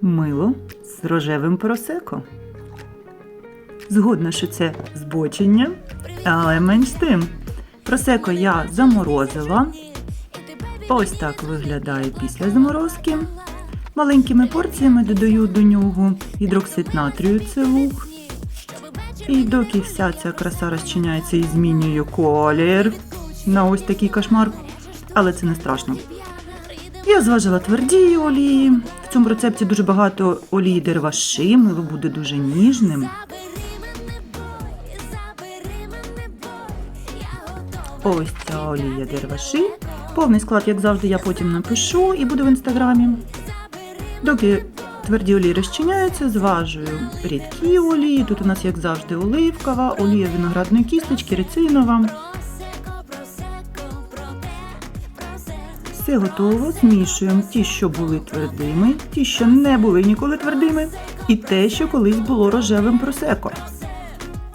мило з рожевим просеко. Згодна, що це збочення, але менш тим. Просеко я заморозила. Ось так виглядає після заморозки. Маленькими порціями додаю до нього гідроксид натрію, це луг. І доки вся ця краса розчиняється і змінює колір на ось такий кошмар, але це не страшно. Я зважила тверді олії. В цьому рецепті дуже багато олії дерваши, мило буде дуже ніжним. Ось ця олія дерваши. Повний склад, як завжди, я потім напишу і буде в інстаграмі. Доки тверді олії розчиняються, зважую рідкі олії. Тут у нас, як завжди, оливкова, олія виноградної кісточки, рецинова. Все готово. Змішуємо ті, що були твердими, ті, що не були ніколи твердими, і те, що колись було рожевим просеко.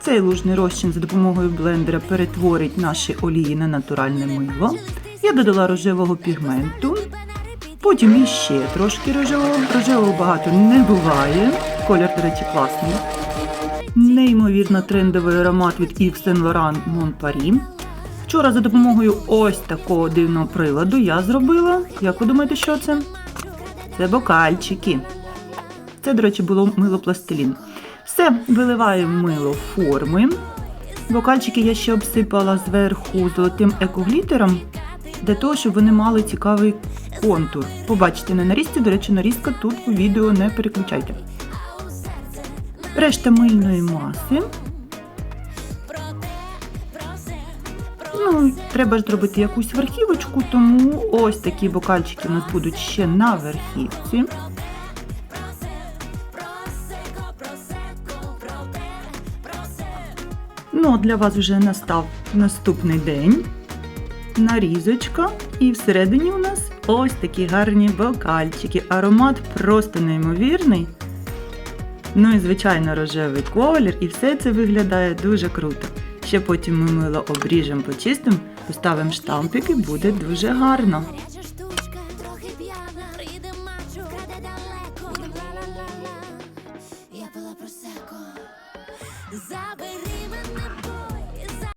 Цей лужний розчин за допомогою блендера перетворить наші олії на натуральне мило. Я додала рожевого пігменту. Потім іще трошки рожевого. Рожевого багато не буває. Колір, до речі, класний. Неймовірно трендовий аромат від Yves Saint Laurent Mon. Вчора за допомогою ось такого дивного приладу я зробила. Як ви думаєте, що це? Це бокальчики. Це, до речі, було мило пластилін. Все, виливаємо мило форми. Бокальчики я ще обсипала зверху золотим екоглітером, для того, щоб вони мали цікавий контур. Побачите на нарізці, до речі, нарізка тут у відео не переключайте. Решта мильної маси. Ну, треба ж зробити якусь верхівочку, тому ось такі бокальчики у нас будуть ще на верхівці. Ну, для вас вже настав наступний день. Нарізочка. І всередині у нас ось такі гарні бокальчики. Аромат просто неймовірний. Ну і звичайно рожевий колір, і все це виглядає дуже круто. Ще потім ми мило обріжемо, почистимо, поставимо штампик і буде дуже гарно. Забери